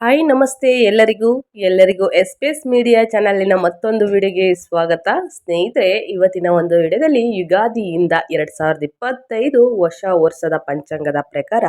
Hi, ನಮಸ್ತೆ ಎಲ್ಲರಿಗೂ. ಎಲ್ಲರಿಗೂ ಎಸ್ ಪಿ ಎಸ್ ಮೀಡಿಯಾ ಚಾನಲಿನ ಮತ್ತೊಂದು ವಿಡಿಯೋಗೆ ಸ್ವಾಗತ. ಸ್ನೇಹಿತರೆ, ಇವತ್ತಿನ ಒಂದು ವಿಡಿಯೋದಲ್ಲಿ ಯುಗಾದಿಯಿಂದ ಎರಡು ಸಾವಿರದ ಇಪ್ಪತ್ತೈದು ವರ್ಷ ವರ್ಷದ ಪಂಚಾಂಗದ ಪ್ರಕಾರ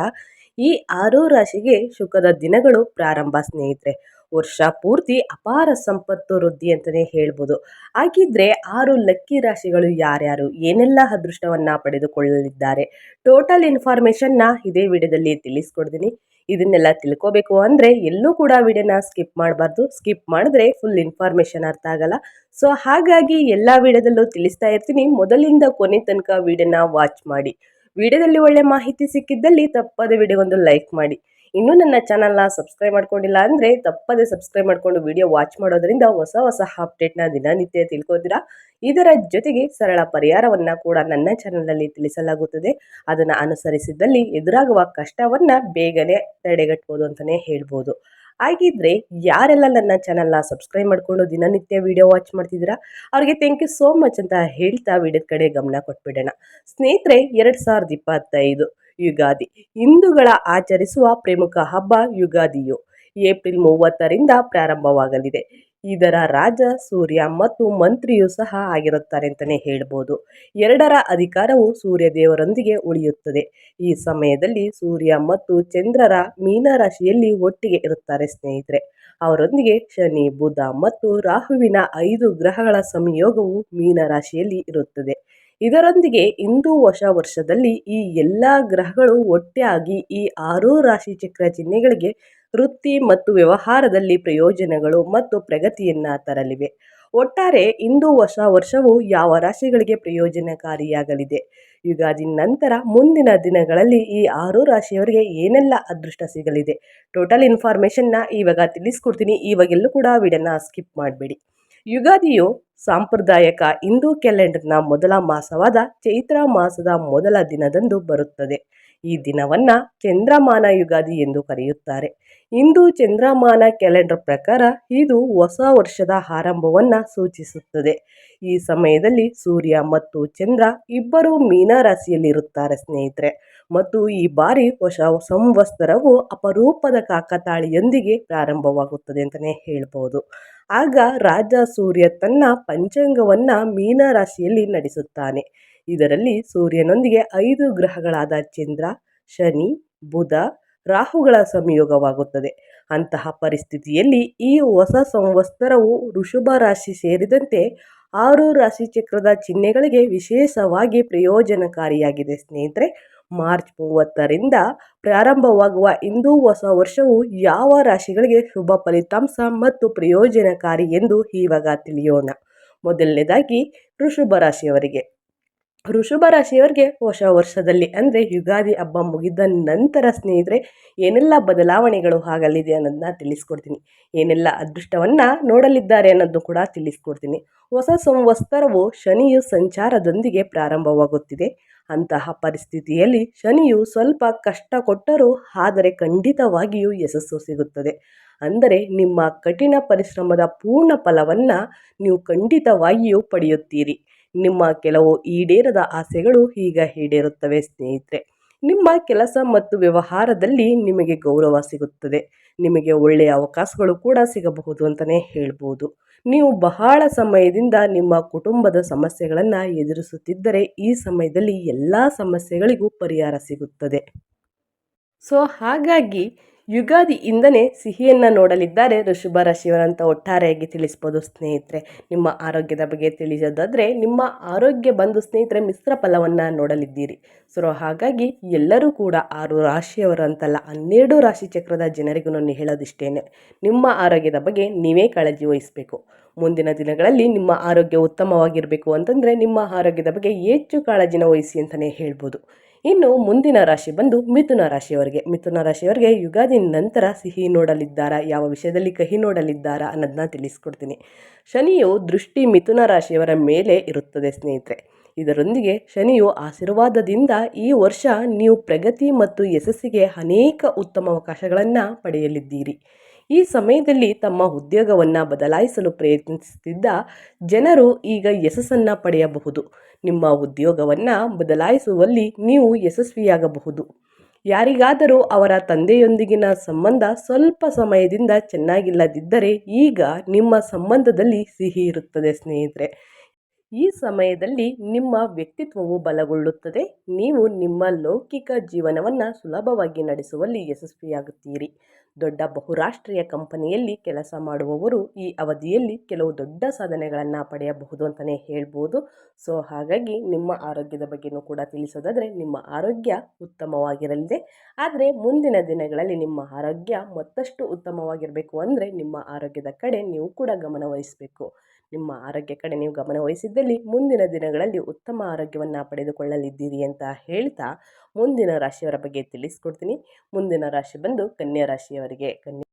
ಈ ಆರು ರಾಶಿಗೆ ಶುಕ್ರದ ದಿನಗಳು ಪ್ರಾರಂಭ ಸ್ನೇಹಿತರೆ. ವರ್ಷ ಪೂರ್ತಿ ಅಪಾರ ಸಂಪತ್ತು, ವೃದ್ಧಿ ಅಂತಲೇ ಹೇಳ್ಬೋದು. ಹಾಗಿದ್ರೆ ಆರು ಲಕ್ಕಿ ರಾಶಿಗಳು ಯಾರ್ಯಾರು? ಏನೆಲ್ಲ ಅದೃಷ್ಟವನ್ನು ಪಡೆದುಕೊಳ್ಳಲಿದ್ದಾರೆ? ಟೋಟಲ್ ಇನ್ಫಾರ್ಮೇಷನ್ನ ಇದೇ ವಿಡಿಯೋದಲ್ಲಿ ತಿಳಿಸ್ಕೊಡ್ತೀನಿ. ಇದನ್ನೆಲ್ಲ ತಿಳ್ಕೋಬೇಕು ಅಂದರೆ ಎಲ್ಲೂ ಕೂಡ ವಿಡಿಯೋನ ಸ್ಕಿಪ್ ಮಾಡಬಾರ್ದು. ಸ್ಕಿಪ್ ಮಾಡಿದ್ರೆ ಫುಲ್ ಇನ್ಫಾರ್ಮೇಷನ್ ಅರ್ಥ ಆಗಲ್ಲ. ಸೊ ಹಾಗಾಗಿ ಎಲ್ಲ ವಿಡಿಯೋದಲ್ಲೂ ತಿಳಿಸ್ತಾ ಇರ್ತೀನಿ. ಮೊದಲಿಂದ ಕೊನೆ ತನಕ ವಿಡಿಯೋನ ವಾಚ್ ಮಾಡಿ. ವಿಡಿಯೋದಲ್ಲಿ ಒಳ್ಳೆ ಮಾಹಿತಿ ಸಿಕ್ಕಿದ್ದಲ್ಲಿ ತಪ್ಪದೆ ವಿಡಿಯೋಗೊಂದು ಲೈಕ್ ಮಾಡಿ. ಇನ್ನೂ ನನ್ನ ಚಾನಲ್ನ ಸಬ್ಸ್ಕ್ರೈಬ್ ಮಾಡ್ಕೊಂಡಿಲ್ಲ ಅಂದರೆ ತಪ್ಪದೇ ಸಬ್ಸ್ಕ್ರೈಬ್ ಮಾಡಿಕೊಂಡು ವಿಡಿಯೋ ವಾಚ್ ಮಾಡೋದ್ರಿಂದ ಹೊಸ ಹೊಸ ಅಪ್ಡೇಟ್ನ ದಿನನಿತ್ಯ ತಿಳ್ಕೋತೀರಾ? ಇದರ ಜೊತೆಗೆ ಸರಳ ಪರಿಹಾರವನ್ನು ಕೂಡ ನನ್ನ ಚಾನಲಲ್ಲಿ ತಿಳಿಸಲಾಗುತ್ತದೆ. ಅದನ್ನು ಅನುಸರಿಸಿದ್ದಲ್ಲಿ ಎದುರಾಗುವ ಕಷ್ಟವನ್ನು ಬೇಗನೆ ತಡೆಗಟ್ಬೋದು ಅಂತಲೇ ಹೇಳ್ಬೋದು. ಹಾಗಿದ್ರೆ ಯಾರೆಲ್ಲ ನನ್ನ ಚಾನಲ್ನ ಸಬ್ಸ್ಕ್ರೈಬ್ ಮಾಡಿಕೊಂಡು ದಿನನಿತ್ಯ ವಿಡಿಯೋ ವಾಚ್ ಮಾಡ್ತಿದ್ದೀರಾ? ಅವ್ರಿಗೆ ಥ್ಯಾಂಕ್ ಯು ಸೋ ಮಚ್ ಅಂತ ಹೇಳ್ತಾ ವಿಡಿಯೋದ ಕಡೆ ಗಮನ ಕೊಟ್ಬಿಡೋಣ. ಸ್ನೇಹಿತರೆ, ಎರಡು ಸಾವಿರದ ಇಪ್ಪತ್ತೈದು ಯುಗಾದಿ. ಹಿಂದೂಗಳ ಆಚರಿಸುವ ಪ್ರಮುಖ ಹಬ್ಬ ಯುಗಾದಿಯು ಏಪ್ರಿಲ್ ಮೂವತ್ತರಿಂದ ಪ್ರಾರಂಭವಾಗಲಿದೆ. ಇದರ ರಾಜ, ಸೂರ್ಯ ಮತ್ತು ಮಂತ್ರಿಯೂ ಸಹ ಆಗಿರುತ್ತಾರೆ ಅಂತಲೇ ಹೇಳ್ಬೋದು. ಎರಡರ ಅಧಿಕಾರವು ಸೂರ್ಯ ದೇವರೊಂದಿಗೆ ಉಳಿಯುತ್ತದೆ. ಈ ಸಮಯದಲ್ಲಿ ಸೂರ್ಯ ಮತ್ತು ಚಂದ್ರರ ಮೀನರಾಶಿಯಲ್ಲಿ ಒಟ್ಟಿಗೆ ಇರುತ್ತಾರೆ ಸ್ನೇಹಿತರೆ. ಅವರೊಂದಿಗೆ ಶನಿ, ಬುಧ ಮತ್ತು ರಾಹುವಿನ ಐದು ಗ್ರಹಗಳ ಸಂಯೋಗವು ಮೀನರಾಶಿಯಲ್ಲಿ ಇರುತ್ತದೆ. ಇದರೊಂದಿಗೆ ಇಂದು ಹೊಸ ವರ್ಷದಲ್ಲಿ ಈ ಎಲ್ಲ ಗ್ರಹಗಳು ಒಟ್ಟಾಗಿ ಈ ಆರು ರಾಶಿ ಚಕ್ರ ಚಿಹ್ನೆಗಳಿಗೆ ವೃತ್ತಿ ಮತ್ತು ವ್ಯವಹಾರದಲ್ಲಿ ಪ್ರಯೋಜನಗಳು ಮತ್ತು ಪ್ರಗತಿಯನ್ನು ತರಲಿವೆ. ಒಟ್ಟಾರೆ ಇಂದು ಹೊಸ ವರ್ಷವು ಯಾವ ರಾಶಿಗಳಿಗೆ ಪ್ರಯೋಜನಕಾರಿಯಾಗಲಿದೆ? ಯುಗಾದಿ ನಂತರ ಮುಂದಿನ ದಿನಗಳಲ್ಲಿ ಈ ಆರು ರಾಶಿಯವರಿಗೆ ಏನೆಲ್ಲ ಅದೃಷ್ಟ ಸಿಗಲಿದೆ? ಟೋಟಲ್ ಇನ್ಫಾರ್ಮೇಷನ್ನ ಇವಾಗ ತಿಳಿಸ್ಕೊಡ್ತೀನಿ. ಇವಾಗೆಲ್ಲೂ ಕೂಡ ವಿಡಿಯೋನ ಸ್ಕಿಪ್ ಮಾಡಬೇಡಿ. ಯುಗಾದಿಯು ಸಾಂಪ್ರದಾಯಿಕ ಹಿಂದೂ ಕ್ಯಾಲೆಂಡರ್ನ ಮೊದಲ ಮಾಸವಾದ ಚೈತ್ರ ಮಾಸದ ಮೊದಲ ದಿನದಂದು ಬರುತ್ತದೆ. ಈ ದಿನವನ್ನು ಚಂದ್ರಮಾನ ಯುಗಾದಿ ಎಂದು ಕರೆಯುತ್ತಾರೆ. ಹಿಂದೂ ಚಂದ್ರಮಾನ ಕ್ಯಾಲೆಂಡರ್ ಪ್ರಕಾರ ಇದು ಹೊಸ ವರ್ಷದ ಆರಂಭವನ್ನು ಸೂಚಿಸುತ್ತದೆ. ಈ ಸಮಯದಲ್ಲಿ ಸೂರ್ಯ ಮತ್ತು ಚಂದ್ರ ಇಬ್ಬರು ಮೀನರಾಶಿಯಲ್ಲಿರುತ್ತಾರೆ ಸ್ನೇಹಿತರೆ. ಮತ್ತು ಈ ಬಾರಿ ಹೊಸ ಸಂವತ್ಸರವು ಅಪರೂಪದ ಕಾಕತಾಳಿಯೊಂದಿಗೆ ಪ್ರಾರಂಭವಾಗುತ್ತದೆ ಅಂತಲೇ ಹೇಳ್ಬೋದು. ಆಗ ರಾಜ ಸೂರ್ಯ ತನ್ನ ಪಂಚಾಂಗವನ್ನು ಮೀನರಾಶಿಯಲ್ಲಿ ನಡೆಸುತ್ತಾನೆ. ಇದರಲ್ಲಿ ಸೂರ್ಯನೊಂದಿಗೆ ಐದು ಗ್ರಹಗಳಾದ ಚಂದ್ರ, ಶನಿ, ಬುಧ, ರಾಹುಗಳ ಸಂಯೋಗವಾಗುತ್ತದೆ. ಅಂತಹ ಪರಿಸ್ಥಿತಿಯಲ್ಲಿ ಈ ಹೊಸ ಸಂವತ್ಸರವು ಋಷಭ ರಾಶಿ ಸೇರಿದಂತೆ ಆರು ರಾಶಿ ಚಕ್ರದ ಚಿಹ್ನೆಗಳಿಗೆ ವಿಶೇಷವಾಗಿ ಪ್ರಯೋಜನಕಾರಿಯಾಗಿದೆ ಸ್ನೇಹಿತರೆ. ಮಾರ್ಚ್ ಮೂವತ್ತರಿಂದ ಪ್ರಾರಂಭವಾಗುವ ಇಂದು ಹೊಸ ವರ್ಷವು ಯಾವ ರಾಶಿಗಳಿಗೆ ಶುಭ ಫಲಿತಾಂಶ ಮತ್ತು ಪ್ರಯೋಜನಕಾರಿ ಎಂದು ಇವಾಗ ತಿಳಿಯೋಣ. ಮೊದಲನೇದಾಗಿ ವೃಷಭ ರಾಶಿಯವರಿಗೆ. ವೃಷಭ ರಾಶಿಯವರಿಗೆ ಹೊಸ ವರ್ಷದಲ್ಲಿ ಅಂದರೆ ಯುಗಾದಿ ಹಬ್ಬ ಮುಗಿದ ನಂತರ ಸ್ನೇಹಿತರೆ, ಏನೆಲ್ಲ ಬದಲಾವಣೆಗಳು ಆಗಲಿದೆ ಅನ್ನೋದನ್ನ ತಿಳಿಸ್ಕೊಡ್ತೀನಿ. ಏನೆಲ್ಲ ಅದೃಷ್ಟವನ್ನು ನೋಡಲಿದ್ದಾರೆ ಅನ್ನೋದು ಕೂಡ ತಿಳಿಸ್ಕೊಡ್ತೀನಿ. ಹೊಸ ಸಂವತ್ಸರವು ಶನಿಯು ಸಂಚಾರದೊಂದಿಗೆ ಪ್ರಾರಂಭವಾಗುತ್ತಿದೆ. ಅಂತಹ ಪರಿಸ್ಥಿತಿಯಲ್ಲಿ ಶನಿಯು ಸ್ವಲ್ಪ ಕಷ್ಟ ಕೊಟ್ಟರೂ ಆದರೆ ಖಂಡಿತವಾಗಿಯೂ ಯಶಸ್ಸು ಸಿಗುತ್ತದೆ. ಅಂದರೆ ನಿಮ್ಮ ಕಠಿಣ ಪರಿಶ್ರಮದ ಪೂರ್ಣ ಫಲವನ್ನು ನೀವು ಖಂಡಿತವಾಗಿಯೂ ಪಡೆಯುತ್ತೀರಿ. ನಿಮ್ಮ ಕೆಲವು ಈಡೇರದ ಆಸೆಗಳು ಈಗ ಈಡೇರುತ್ತವೆ ಸ್ನೇಹಿತರೆ. ನಿಮ್ಮ ಕೆಲಸ ಮತ್ತು ವ್ಯವಹಾರದಲ್ಲಿ ನಿಮಗೆ ಗೌರವ ಸಿಗುತ್ತದೆ. ನಿಮಗೆ ಒಳ್ಳೆಯ ಅವಕಾಶಗಳು ಕೂಡ ಸಿಗಬಹುದು ಅಂತಲೇ ಹೇಳ್ಬೋದು. ನೀವು ಬಹಳ ಸಮಯದಿಂದ ನಿಮ್ಮ ಕುಟುಂಬದ ಸಮಸ್ಯೆಗಳನ್ನು ಎದುರಿಸುತ್ತಿದ್ದರೆ ಈ ಸಮಯದಲ್ಲಿ ಎಲ್ಲ ಸಮಸ್ಯೆಗಳಿಗೂ ಪರಿಹಾರ ಸಿಗುತ್ತದೆ. ಸೊ ಹಾಗಾಗಿ ಯುಗಾದಿಯಿಂದನೇ ಸಿಹಿಯನ್ನು ನೋಡಲಿದ್ದಾರೆ ಋಷಭ ರಾಶಿಯವರಂತ ಒಟ್ಟಾರೆಯಾಗಿ ತಿಳಿಸ್ಬೋದು ಸ್ನೇಹಿತರೆ. ನಿಮ್ಮ ಆರೋಗ್ಯದ ಬಗ್ಗೆ ತಿಳಿಯೋದಾದರೆ ನಿಮ್ಮ ಆರೋಗ್ಯ ಬಂದು ಸ್ನೇಹಿತರೆ ಮಿಶ್ರ ಫಲವನ್ನು ನೋಡಲಿದ್ದೀರಿ. ಸೊ, ಹಾಗಾಗಿ ಎಲ್ಲರೂ ಕೂಡ ಆರು ರಾಶಿಯವರಂತಲ್ಲ, ಹನ್ನೆರಡು ರಾಶಿ ಚಕ್ರದ ಜನರಿಗೂ ನಾನು ಹೇಳೋದಿಷ್ಟೇನೆ. ನಿಮ್ಮ ಆರೋಗ್ಯದ ಬಗ್ಗೆ ನೀವೇ ಕಾಳಜಿ ವಹಿಸಬೇಕು. ಮುಂದಿನ ದಿನಗಳಲ್ಲಿ ನಿಮ್ಮ ಆರೋಗ್ಯ ಉತ್ತಮವಾಗಿರಬೇಕು ಅಂತಂದರೆ ನಿಮ್ಮ ಆರೋಗ್ಯದ ಬಗ್ಗೆ ಹೆಚ್ಚು ಕಾಳಜಿನ ವಹಿಸಿ ಅಂತಲೇ ಹೇಳ್ಬೋದು. ಇನ್ನು ಮುಂದಿನ ರಾಶಿ ಬಂದು ಮಿಥುನ ರಾಶಿಯವರಿಗೆ. ಮಿಥುನ ರಾಶಿಯವರಿಗೆ ಯುಗಾದಿ ನಂತರ ಸಿಹಿ ನೋಡಲಿದ್ದಾರಾ? ಯಾವ ವಿಷಯದಲ್ಲಿ ಕಹಿ ನೋಡಲಿದ್ದಾರಾ ಅನ್ನೋದನ್ನ ತಿಳಿಸ್ಕೊಡ್ತೀನಿ. ಶನಿಯು ದೃಷ್ಟಿ ಮಿಥುನ ರಾಶಿಯವರ ಮೇಲೆ ಇರುತ್ತದೆ ಸ್ನೇಹಿತರೆ. ಇದರೊಂದಿಗೆ ಶನಿಯು ಆಶೀರ್ವಾದದಿಂದ ಈ ವರ್ಷ ನೀವು ಪ್ರಗತಿ ಮತ್ತು ಯಶಸ್ಸಿಗೆ ಅನೇಕ ಉತ್ತಮ ಅವಕಾಶಗಳನ್ನು ಪಡೆಯಲಿದ್ದೀರಿ. ಈ ಸಮಯದಲ್ಲಿ ತಮ್ಮ ಉದ್ಯೋಗವನ್ನು ಬದಲಾಯಿಸಲು ಪ್ರಯತ್ನಿಸುತ್ತಿದ್ದ ಜನರು ಈಗ ಯಶಸ್ಸನ್ನು ಪಡೆಯಬಹುದು. ನಿಮ್ಮ ಉದ್ಯೋಗವನ್ನು ಬದಲಾಯಿಸುವಲ್ಲಿ ನೀವು ಯಶಸ್ವಿಯಾಗಬಹುದು. ಯಾರಿಗಾದರೂ ಅವರ ತಂದೆಯೊಂದಿಗಿನ ಸಂಬಂಧ ಸ್ವಲ್ಪ ಸಮಯದಿಂದ ಚೆನ್ನಾಗಿಲ್ಲದಿದ್ದರೆ ಈಗ ನಿಮ್ಮ ಸಂಬಂಧದಲ್ಲಿ ಸಿಹಿ ಇರುತ್ತದೆ ಸ್ನೇಹಿತರೆ. ಈ ಸಮಯದಲ್ಲಿ ನಿಮ್ಮ ವ್ಯಕ್ತಿತ್ವವು ಬಲಗೊಳ್ಳುತ್ತದೆ. ನೀವು ನಿಮ್ಮ ಲೌಕಿಕ ಜೀವನವನ್ನು ಸುಲಭವಾಗಿ ನಡೆಸುವಲ್ಲಿ ಯಶಸ್ವಿಯಾಗುತ್ತೀರಿ. ದೊಡ್ಡ ಬಹುರಾಷ್ಟ್ರೀಯ ಕಂಪನಿಯಲ್ಲಿ ಕೆಲಸ ಮಾಡುವವರು ಈ ಅವಧಿಯಲ್ಲಿ ಕೆಲವು ದೊಡ್ಡ ಸಾಧನೆಗಳನ್ನು ಪಡೆಯಬಹುದು ಅಂತಲೇ ಹೇಳ್ಬೋದು. ಸೊ ಹಾಗಾಗಿ ನಿಮ್ಮ ಆರೋಗ್ಯದ ಬಗ್ಗೆನೂ ಕೂಡ ತಿಳಿಸೋದಾದರೆ ನಿಮ್ಮ ಆರೋಗ್ಯ ಉತ್ತಮವಾಗಿರಲಿದೆ. ಆದರೆ ಮುಂದಿನ ದಿನಗಳಲ್ಲಿ ನಿಮ್ಮ ಆರೋಗ್ಯ ಮತ್ತಷ್ಟು ಉತ್ತಮವಾಗಿರಬೇಕು ಅಂದರೆ ನಿಮ್ಮ ಆರೋಗ್ಯದ ಕಡೆ ನೀವು ಕೂಡ ಗಮನ ವಹಿಸಬೇಕು. ನಿಮ್ಮ ಆರೋಗ್ಯ ಕಡೆ ನೀವು ಗಮನ ವಹಿಸಿದ್ದಲ್ಲಿ ಮುಂದಿನ ದಿನಗಳಲ್ಲಿ ಉತ್ತಮ ಆರೋಗ್ಯವನ್ನು ಪಡೆದುಕೊಳ್ಳಲಿದ್ದೀರಿ ಅಂತ ಹೇಳ್ತಾ ಮುಂದಿನ ರಾಶಿಯವರ ಬಗ್ಗೆ ತಿಳಿಸ್ಕೊಡ್ತೀನಿ. ಮುಂದಿನ ರಾಶಿ ಬಂದು ಕನ್ಯಾ ರಾಶಿಯವರಿಗೆ. ಕನ್ಯಾ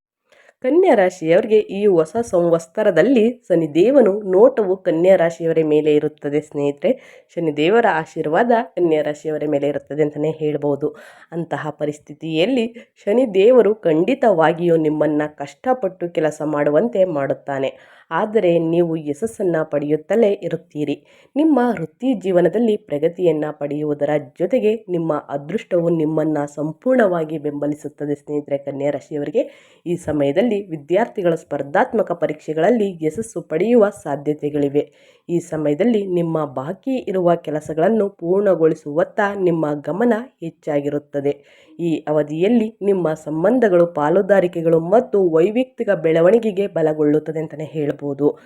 ಕನ್ಯಾ ರಾಶಿಯವರಿಗೆ ಈ ಹೊಸ ಸಂವತ್ಸರದಲ್ಲಿ ಶನಿದೇವನು ನೋಟವು ಕನ್ಯಾ ರಾಶಿಯವರ ಮೇಲೆ ಇರುತ್ತದೆ ಸ್ನೇಹಿತರೆ. ಶನಿದೇವರ ಆಶೀರ್ವಾದ ಕನ್ಯಾ ರಾಶಿಯವರ ಮೇಲೆ ಇರುತ್ತದೆ ಅಂತಲೇ ಹೇಳ್ಬೋದು. ಅಂತಹ ಪರಿಸ್ಥಿತಿಯಲ್ಲಿ ಶನಿದೇವರು ಖಂಡಿತವಾಗಿಯೂ ನಿಮ್ಮನ್ನು ಕಷ್ಟಪಟ್ಟು ಕೆಲಸ ಮಾಡುವಂತೆ ಮಾಡುತ್ತಾನೆ. ಆದರೆ ನೀವು ಯಶಸ್ಸನ್ನು ಪಡೆಯುತ್ತಲೇ ಇರುತ್ತೀರಿ. ನಿಮ್ಮ ವೃತ್ತಿ ಜೀವನದಲ್ಲಿ ಪ್ರಗತಿಯನ್ನು ಪಡೆಯುವುದರ ಜೊತೆಗೆ ನಿಮ್ಮ ಅದೃಷ್ಟವು ನಿಮ್ಮನ್ನು ಸಂಪೂರ್ಣವಾಗಿ ಬೆಂಬಲಿಸುತ್ತದೆ ಸ್ನೇಹಿತರೆ ಕನ್ಯಾ ರಾಶಿಯವರಿಗೆ. ಈ ಸಮಯದಲ್ಲಿ ವಿದ್ಯಾರ್ಥಿಗಳ ಸ್ಪರ್ಧಾತ್ಮಕ ಪರೀಕ್ಷೆಗಳಲ್ಲಿ ಯಶಸ್ಸು ಪಡೆಯುವ ಸಾಧ್ಯತೆಗಳಿವೆ. ಈ ಸಮಯದಲ್ಲಿ ನಿಮ್ಮ ಬಾಕಿ ಇರುವ ಕೆಲಸಗಳನ್ನು ಪೂರ್ಣಗೊಳಿಸುವತ್ತ ನಿಮ್ಮ ಗಮನ ಹೆಚ್ಚಾಗಿರುತ್ತದೆ. ಈ ಅವಧಿಯಲ್ಲಿ ನಿಮ್ಮ ಸಂಬಂಧಗಳು, ಪಾಲುದಾರಿಕೆಗಳು ಮತ್ತು ವೈಯಕ್ತಿಕ ಬೆಳವಣಿಗೆಗೆ ಬಲಗೊಳ್ಳುತ್ತದೆ ಅಂತಲೇ ಹೇಳ್ಬೋದು.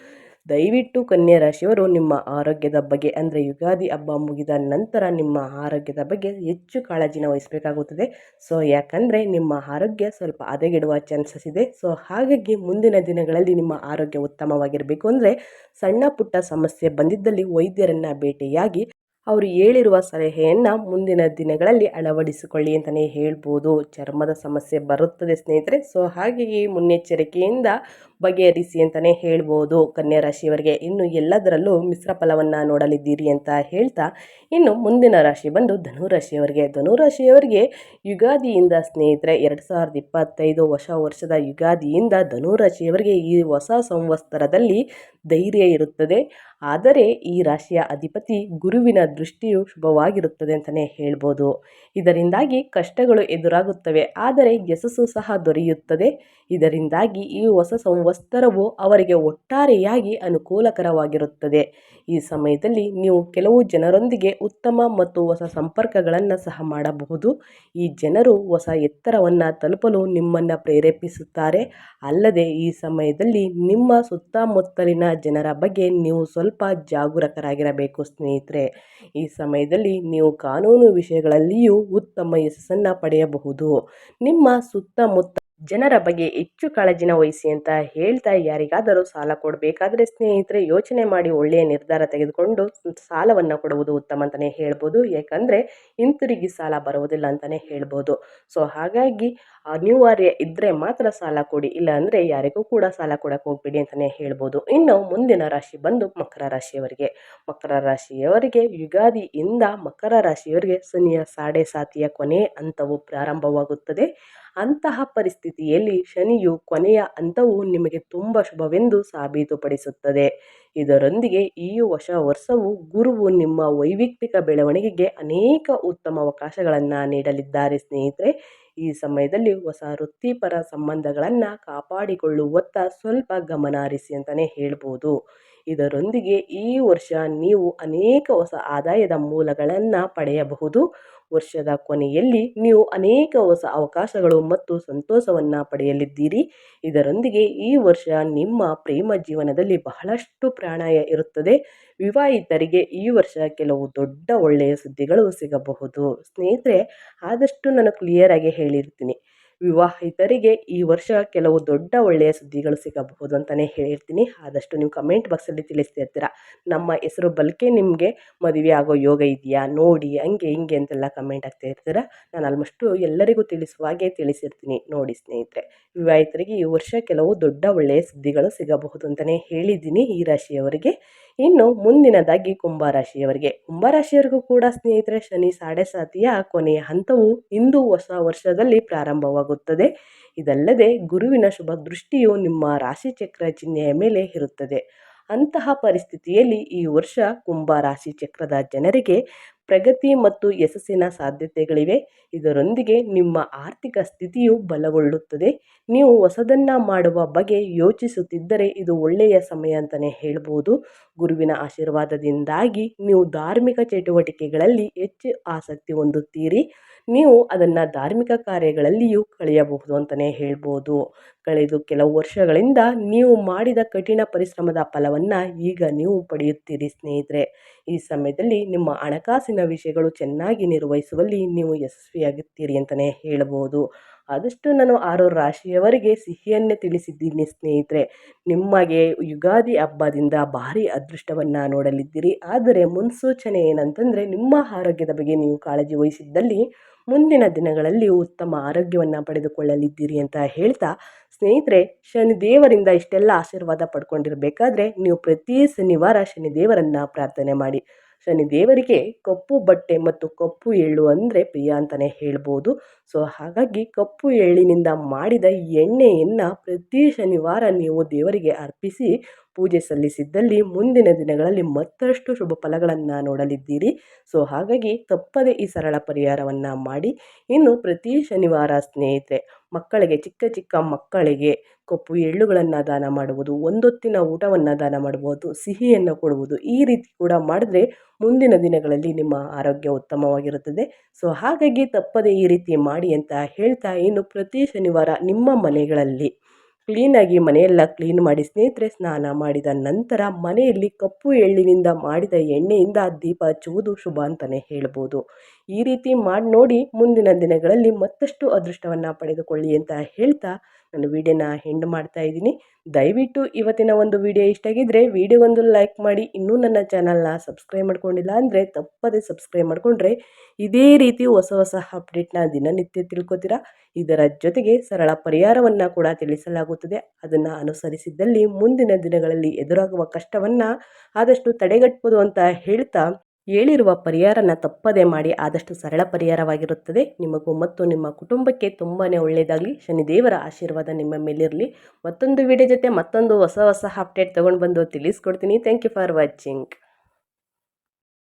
ದಯವಿಟ್ಟು ಕನ್ಯಾ ರಾಶಿಯವರು ನಿಮ್ಮ ಆರೋಗ್ಯದ ಬಗ್ಗೆ, ಅಂದರೆ ಯುಗಾದಿ ಹಬ್ಬ ಮುಗಿದ ನಂತರ ನಿಮ್ಮ ಆರೋಗ್ಯದ ಬಗ್ಗೆ ಹೆಚ್ಚು ಕಾಳಜಿನ ವಹಿಸಬೇಕಾಗುತ್ತದೆ. ಸೊ, ಯಾಕಂದರೆ ನಿಮ್ಮ ಆರೋಗ್ಯ ಸ್ವಲ್ಪ ಹದಗೆಡುವ ಚಾನ್ಸಸ್ ಇದೆ. ಸೊ, ಹಾಗಾಗಿ ಮುಂದಿನ ದಿನಗಳಲ್ಲಿ ನಿಮ್ಮ ಆರೋಗ್ಯ ಉತ್ತಮವಾಗಿರಬೇಕು. ಅಂದರೆ ಸಣ್ಣ ಪುಟ್ಟ ಸಮಸ್ಯೆ ಬಂದಿದ್ದಲ್ಲಿ ವೈದ್ಯರನ್ನು ಭೇಟಿಯಾಗಿ ಅವರು ಹೇಳಿರುವ ಸಲಹೆಯನ್ನು ಮುಂದಿನ ದಿನಗಳಲ್ಲಿ ಅಳವಡಿಸಿಕೊಳ್ಳಿ ಅಂತಲೇ ಹೇಳ್ಬೋದು. ಚರ್ಮದ ಸಮಸ್ಯೆ ಬರುತ್ತದೆ ಸ್ನೇಹಿತರೆ, ಸೊ ಹಾಗೆಯೇ ಮುನ್ನೆಚ್ಚರಿಕೆಯಿಂದ ಬಗೆಹರಿಸಿ ಅಂತಲೇ ಹೇಳ್ಬೋದು. ಕನ್ಯಾ ರಾಶಿಯವರಿಗೆ ಇನ್ನು ಎಲ್ಲದರಲ್ಲೂ ಮಿಶ್ರ ಫಲವನ್ನು ನೋಡಲಿದ್ದೀರಿ ಅಂತ ಹೇಳ್ತಾ, ಇನ್ನು ಮುಂದಿನ ರಾಶಿ ಬಂದು ಧನುರಾಶಿಯವರಿಗೆ ಧನುರಾಶಿಯವರಿಗೆ ಯುಗಾದಿಯಿಂದ ಸ್ನೇಹಿತರೆ, ಎರಡು ಸಾವಿರದ ಇಪ್ಪತ್ತೈದು ಹೊಸ ವರ್ಷದ ಯುಗಾದಿಯಿಂದ ಧನುರಾಶಿಯವರಿಗೆ ಈ ಹೊಸ ಸಂವತ್ಸರದಲ್ಲಿ ಧೈರ್ಯ ಇರುತ್ತದೆ. ಆದರೆ ಈ ರಾಶಿಯ ಅಧಿಪತಿ ಗುರುವಿನ ದೃಷ್ಟಿಯು ಶುಭವಾಗಿರುತ್ತದೆ ಅಂತಲೇ ಹೇಳ್ಬೋದು. ಇದರಿಂದಾಗಿ ಕಷ್ಟಗಳು ಎದುರಾಗುತ್ತವೆ, ಆದರೆ ಯಶಸ್ಸು ಸಹ ದೊರೆಯುತ್ತದೆ. ಇದರಿಂದಾಗಿ ಈ ಹೊಸ ಸಂವತ್ಸರವು ಅವರಿಗೆ ಒಟ್ಟಾರೆಯಾಗಿ ಅನುಕೂಲಕರವಾಗಿರುತ್ತದೆ. ಈ ಸಮಯದಲ್ಲಿ ನೀವು ಕೆಲವು ಜನರೊಂದಿಗೆ ಉತ್ತಮ ಮತ್ತು ಹೊಸ ಸಂಪರ್ಕಗಳನ್ನು ಸಹ ಮಾಡಬಹುದು. ಈ ಜನರು ಹೊಸ ಎತ್ತರವನ್ನು ತಲುಪಲು ನಿಮ್ಮನ್ನು ಪ್ರೇರೇಪಿಸುತ್ತಾರೆ. ಅಲ್ಲದೆ ಈ ಸಮಯದಲ್ಲಿ ನಿಮ್ಮ ಸುತ್ತಮುತ್ತಲಿನ ಜನರ ಬಗ್ಗೆ ನೀವು ಸ್ವಲ್ಪ ಜಾಗರೂಕರಾಗಿರಬೇಕು ಸ್ನೇಹಿತರೆ. ಈ ಸಮಯದಲ್ಲಿ ನೀವು ಕಾನೂನು ವಿಷಯಗಳಲ್ಲಿಯೂ ಉತ್ತಮ ಯಶಸ್ಸನ್ನು ಪಡೆಯಬಹುದು. ನಿಮ್ಮ ಸುತ್ತಮುತ್ತ ಜನರ ಬಗ್ಗೆ ಹೆಚ್ಚು ಕಾಳಜಿನ ವಹಿಸಿ ಅಂತ ಹೇಳ್ತಾ ಯಾರಿಗಾದರೂ ಸಾಲ ಕೊಡಬೇಕಾದ್ರೆ ಸ್ನೇಹಿತರೆ ಯೋಚನೆ ಮಾಡಿ ಒಳ್ಳೆಯ ನಿರ್ಧಾರ ತೆಗೆದುಕೊಂಡು ಸಾಲವನ್ನು ಕೊಡುವುದು ಉತ್ತಮ ಅಂತಲೇ ಹೇಳ್ಬೋದು. ಯಾಕಂದರೆ ಹಿಂತಿರುಗಿ ಸಾಲ ಬರುವುದಿಲ್ಲ ಅಂತಲೇ ಹೇಳ್ಬೋದು. ಸೊ ಹಾಗಾಗಿ ಅನಿವಾರ್ಯ ಇದ್ದರೆ ಮಾತ್ರ ಸಾಲ ಕೊಡಿ, ಇಲ್ಲ ಅಂದರೆ ಯಾರಿಗೂ ಕೂಡ ಸಾಲ ಕೊಡಕ್ಕೆ ಹೋಗ್ಬೇಡಿ ಅಂತಲೇ ಹೇಳ್ಬೋದು. ಇನ್ನು ಮುಂದಿನ ರಾಶಿ ಬಂದು ಮಕರ ರಾಶಿಯವರಿಗೆ. ಮಕರ ರಾಶಿಯವರಿಗೆ ಯುಗಾದಿಯಿಂದ ಮಕರ ರಾಶಿಯವರಿಗೆ ಶನಿಯ ಸಾಡೆ ಸಾತಿಯ ಕೊನೆ ಹಂತವು ಪ್ರಾರಂಭವಾಗುತ್ತದೆ. ಅಂತಹ ಪರಿಸ್ಥಿತಿಯಲ್ಲಿ ಶನಿಯು ಕೊನೆಯ ಹಂತವು ನಿಮಗೆ ತುಂಬ ಶುಭವೆಂದು ಸಾಬೀತುಪಡಿಸುತ್ತದೆ. ಇದರೊಂದಿಗೆ ಈ ಹೊಸ ವರ್ಷವು ಗುರುವು ನಿಮ್ಮ ವೈಯಕ್ತಿಕ ಬೆಳವಣಿಗೆಗೆ ಅನೇಕ ಉತ್ತಮ ಅವಕಾಶಗಳನ್ನು ನೀಡಲಿದ್ದಾರೆ ಸ್ನೇಹಿತರೆ. ಈ ಸಮಯದಲ್ಲಿ ಹೊಸ ವೃತ್ತಿಪರ ಸಂಬಂಧಗಳನ್ನು ಕಾಪಾಡಿಕೊಳ್ಳುವತ್ತ ಸ್ವಲ್ಪ ಗಮನ ಹರಿಸಿ ಅಂತಲೇ ಹೇಳ್ಬೋದು. ಇದರೊಂದಿಗೆ ಈ ವರ್ಷ ನೀವು ಅನೇಕ ಹೊಸ ಆದಾಯದ ಮೂಲಗಳನ್ನು ಪಡೆಯಬಹುದು. ವರ್ಷದ ಕೊನೆಯಲ್ಲಿ ನೀವು ಅನೇಕ ಹೊಸ ಅವಕಾಶಗಳು ಮತ್ತು ಸಂತೋಷವನ್ನು ಪಡೆಯಲಿದ್ದೀರಿ. ಇದರೊಂದಿಗೆ ಈ ವರ್ಷ ನಿಮ್ಮ ಪ್ರೇಮ ಜೀವನದಲ್ಲಿ ಬಹಳಷ್ಟು ಪ್ರಾಣಾಯ ಇರುತ್ತದೆ. ವಿವಾಹಿತರಿಗೆ ಈ ವರ್ಷ ಕೆಲವು ದೊಡ್ಡ ಒಳ್ಳೆಯ ಸುದ್ದಿಗಳು ಸಿಗಬಹುದು. ಸ್ನೇಹಿತರೆ, ಆದಷ್ಟು ನಾನು ಕ್ಲಿಯರಾಗಿ ಹೇಳಿರ್ತೀನಿ. ವಿವಾಹಿತರಿಗೆ ಈ ವರ್ಷ ಕೆಲವು ದೊಡ್ಡ ಒಳ್ಳೆಯ ಸುದ್ದಿಗಳು ಸಿಗಬಹುದು ಅಂತಲೇ ಹೇಳಿರ್ತೀನಿ. ಆದಷ್ಟು ನೀವು ಕಮೆಂಟ್ ಬಾಕ್ಸಲ್ಲಿ ತಿಳಿಸ್ತಿರ್ತೀರ. ನಮ್ಮ ಹೆಸರು ಬಲ್ಕೆ ನಿಮಗೆ ಮದುವೆ ಆಗೋ ಯೋಗ ಇದೆಯಾ? ನೋಡಿ, ಹಂಗೆ, ಹಿಂಗೆ ಅಂತೆಲ್ಲ ಕಮೆಂಟ್ ಆಗ್ತಾ ಇರ್ತೀರ ನಾನು ಆಲ್ಮೋಸ್ಟು ಎಲ್ಲರಿಗೂ ತಿಳಿಸುವ ಹಾಗೆ ತಿಳಿಸಿರ್ತೀನಿ. ನೋಡಿ ಸ್ನೇಹಿತರೆ, ವಿವಾಹಿತರಿಗೆ ಈ ವರ್ಷ ಕೆಲವು ದೊಡ್ಡ ಒಳ್ಳೆಯ ಸುದ್ದಿಗಳು ಸಿಗಬಹುದು ಅಂತಲೇ ಹೇಳಿದ್ದೀನಿ ಈ ರಾಶಿಯವರಿಗೆ. ಇನ್ನು ಮುಂದಿನದಾಗಿ ಕುಂಭರಾಶಿಯವರಿಗೆ. ಕುಂಭರಾಶಿಯವರಿಗೂ ಕೂಡ ಸ್ನೇಹಿತರೆ, ಶನಿ ಸಾಡೆ ಸಾತಿಯ ಕೊನೆಯ ಹಂತವು ಇಂದು ಹೊಸ ವರ್ಷದಲ್ಲಿ ಪ್ರಾರಂಭವಾಗುತ್ತದೆ. ಇದಲ್ಲದೆ ಗುರುವಿನ ಶುಭ ದೃಷ್ಟಿಯು ನಿಮ್ಮ ರಾಶಿಚಕ್ರ ಚಿಹ್ನೆಯ ಮೇಲೆ ಇರುತ್ತದೆ. ಅಂತಹ ಪರಿಸ್ಥಿತಿಯಲ್ಲಿ ಈ ವರ್ಷ ಕುಂಭ ರಾಶಿ ಚಕ್ರದ ಜನರಿಗೆ ಪ್ರಗತಿ ಮತ್ತು ಯಶಸ್ಸಿನ ಸಾಧ್ಯತೆಗಳಿವೆ. ಇದರೊಂದಿಗೆ ನಿಮ್ಮ ಆರ್ಥಿಕ ಸ್ಥಿತಿಯು ಬಲಗೊಳ್ಳುತ್ತದೆ. ನೀವು ಹೊಸದನ್ನು ಮಾಡುವ ಬಗ್ಗೆ ಯೋಚಿಸುತ್ತಿದ್ದರೆ ಇದು ಒಳ್ಳೆಯ ಸಮಯ ಅಂತಲೇ ಹೇಳ್ಬೋದು. ಗುರುವಿನ ಆಶೀರ್ವಾದದಿಂದಾಗಿ ನೀವು ಧಾರ್ಮಿಕ ಚಟುವಟಿಕೆಗಳಲ್ಲಿ ಹೆಚ್ಚು ಆಸಕ್ತಿ ಹೊಂದುತ್ತೀರಿ. ನೀವು ಅದನ್ನು ಧಾರ್ಮಿಕ ಕಾರ್ಯಗಳಲ್ಲಿಯೂ ಕಳೆಯಬಹುದು ಅಂತಲೇ ಹೇಳ್ಬೋದು. ಕಳೆದು ಕೆಲವು ವರ್ಷಗಳಿಂದ ನೀವು ಮಾಡಿದ ಕಠಿಣ ಪರಿಶ್ರಮದ ಫಲವನ್ನು ಈಗ ನೀವು ಪಡೆಯುತ್ತೀರಿ ಸ್ನೇಹಿತರೆ. ಈ ಸಮಯದಲ್ಲಿ ನಿಮ್ಮ ಹಣಕಾಸಿನ ವಿಷಯಗಳು ಚೆನ್ನಾಗಿ ನಿರ್ವಹಿಸುವಲ್ಲಿ ನೀವು ಯಶಸ್ವಿಯಾಗುತ್ತೀರಿ ಅಂತಲೇ ಹೇಳ್ಬೋದು. ಆದಷ್ಟು ನಾನು ಆರು ರಾಶಿಯವರಿಗೆ ಸಿಹಿಯನ್ನೇ ತಿಳಿಸಿದ್ದೀನಿ ಸ್ನೇಹಿತರೆ. ನಿಮಗೆ ಯುಗಾದಿ ಹಬ್ಬದಿಂದ ಭಾರಿ ಅದೃಷ್ಟವನ್ನು ನೋಡಲಿದ್ದೀರಿ. ಆದರೆ ಮುನ್ಸೂಚನೆ ಏನಂತಂದರೆ ನಿಮ್ಮ ಆರೋಗ್ಯದ ಬಗ್ಗೆ ನೀವು ಕಾಳಜಿ ವಹಿಸಿದ್ದಲ್ಲಿ ಮುಂದಿನ ದಿನಗಳಲ್ಲಿ ಉತ್ತಮ ಆರೋಗ್ಯವನ್ನು ಪಡೆದುಕೊಳ್ಳಲಿದ್ದೀರಿ ಅಂತ ಹೇಳ್ತಾ, ಸ್ನೇಹಿತರೆ, ಶನಿದೇವರಿಂದ ಇಷ್ಟೆಲ್ಲ ಆಶೀರ್ವಾದ ಪಡ್ಕೊಂಡಿರಬೇಕಾದ್ರೆ ನೀವು ಪ್ರತಿ ಶನಿವಾರ ಶನಿದೇವರನ್ನು ಪ್ರಾರ್ಥನೆ ಮಾಡಿ. ಶನಿದೇವರಿಗೆ ಕಪ್ಪು ಬಟ್ಟೆ ಮತ್ತು ಕಪ್ಪು ಎಳ್ಳು ಅಂದರೆ ಪ್ರಿಯ ಅಂತಲೇ ಹೇಳ್ಬೋದು. ಸೊ, ಹಾಗಾಗಿ ಕಪ್ಪು ಎಳ್ಳಿನಿಂದ ಮಾಡಿದ ಎಣ್ಣೆಯನ್ನು ಪ್ರತಿ ಶನಿವಾರ ನೀವು ದೇವರಿಗೆ ಅರ್ಪಿಸಿ ಪೂಜೆ ಸಲ್ಲಿಸಿದ್ದಲ್ಲಿ ಮುಂದಿನ ದಿನಗಳಲ್ಲಿ ಮತ್ತಷ್ಟು ಶುಭ ಫಲಗಳನ್ನು ನೋಡಲಿದ್ದೀರಿ. ಸೊ, ಹಾಗಾಗಿ ತಪ್ಪದೆ ಈ ಸರಳ ಪರಿಹಾರವನ್ನು ಮಾಡಿ. ಇನ್ನು ಪ್ರತಿ ಶನಿವಾರ ಸ್ನೇಹಿತರೆ, ಮಕ್ಕಳಿಗೆ, ಚಿಕ್ಕ ಚಿಕ್ಕ ಮಕ್ಕಳಿಗೆ ಕಪ್ಪು ಎಳ್ಳುಗಳನ್ನು ದಾನ ಮಾಡುವುದು, ಒಂದೊತ್ತಿನ ಊಟವನ್ನು ದಾನ ಮಾಡಬಹುದು ಸಿಹಿಯನ್ನು ಕೊಡುವುದು ಈ ರೀತಿ ಕೂಡ ಮಾಡಿದ್ರೆ ಮುಂದಿನ ದಿನಗಳಲ್ಲಿ ನಿಮ್ಮ ಆರೋಗ್ಯ ಉತ್ತಮವಾಗಿರುತ್ತದೆ. ಸೊ, ಹಾಗಾಗಿ ತಪ್ಪದೆ ಈ ರೀತಿ ಮಾಡಿ ಅಂತ ಹೇಳ್ತಾ ಇನ್ನು ಪ್ರತಿ ಶನಿವಾರ ನಿಮ್ಮ ಮನೆಗಳಲ್ಲಿ ಕ್ಲೀನಾಗಿ ಮನೆಯೆಲ್ಲ ಕ್ಲೀನ್ ಮಾಡಿ ಸ್ನೇಹಿತರೆ ಸ್ನಾನ ಮಾಡಿದ ನಂತರ ಮನೆಯಲ್ಲಿ ಕಪ್ಪು ಎಳ್ಳಿನಿಂದ ಮಾಡಿದ ಎಣ್ಣೆಯಿಂದ ದೀಪ ಹಚ್ಚುವುದು ಶುಭ ಅಂತಲೇ ಹೇಳ್ಬೋದು. ಈ ರೀತಿ ಮಾಡಿ ನೋಡಿ ಮುಂದಿನ ದಿನಗಳಲ್ಲಿ ಮತ್ತಷ್ಟು ಅದೃಷ್ಟವನ್ನು ಪಡೆದುಕೊಳ್ಳಿ ಅಂತ ಹೇಳ್ತಾ ನಾನು ವೀಡಿಯೋನ ಹೆಂಡ್ ಮಾಡ್ತಾ ಇದ್ದೀನಿ. ದಯವಿಟ್ಟು ಇವತ್ತಿನ ಒಂದು ವಿಡಿಯೋ ಇಷ್ಟ ಆಗಿದ್ದರೆ ವಿಡಿಯೋಗೊಂದು ಲೈಕ್ ಮಾಡಿ. ಇನ್ನೂ ನನ್ನ ಚಾನಲ್ನ ಸಬ್ಸ್ಕ್ರೈಬ್ ಮಾಡ್ಕೊಂಡಿಲ್ಲ ಅಂದರೆ ತಪ್ಪದೇ ಸಬ್ಸ್ಕ್ರೈಬ್ ಮಾಡಿಕೊಂಡ್ರೆ ಇದೇ ರೀತಿ ಹೊಸ ಹೊಸ ಅಪ್ಡೇಟ್ನ ದಿನನಿತ್ಯ ತಿಳ್ಕೊತೀರಾ? ಇದರ ಜೊತೆಗೆ ಸರಳ ಪರಿಹಾರವನ್ನು ಕೂಡ ತಿಳಿಸಲಾಗುತ್ತದೆ. ಅದನ್ನು ಅನುಸರಿಸಿದ್ದಲ್ಲಿ ಮುಂದಿನ ದಿನಗಳಲ್ಲಿ ಎದುರಾಗುವ ಕಷ್ಟವನ್ನು ಆದಷ್ಟು ತಡೆಗಟ್ಬೋದು ಅಂತ ಹೇಳ್ತಾ ಹೇಳಿರುವ ಪರಿಹಾರನ ತಪ್ಪದೇ ಮಾಡಿ ಆದಷ್ಟು ಸರಳ ಪರಿಹಾರವಾಗಿರುತ್ತದೆ. ನಿಮಗೂ ಮತ್ತು ನಿಮ್ಮ ಕುಟುಂಬಕ್ಕೆ ತುಂಬಾ ಒಳ್ಳೆಯದಾಗಲಿ. ಶನಿದೇವರ ಆಶೀರ್ವಾದ ನಿಮ್ಮ ಮೇಲಿರಲಿ. ಮತ್ತೊಂದು ವಿಡಿಯೋ ಜೊತೆ ಮತ್ತೊಂದು ಹೊಸ ಹೊಸ ಅಪ್ಡೇಟ್ ತೊಗೊಂಡು ಬಂದು ತಿಳಿಸ್ಕೊಡ್ತೀನಿ. Thank you for watching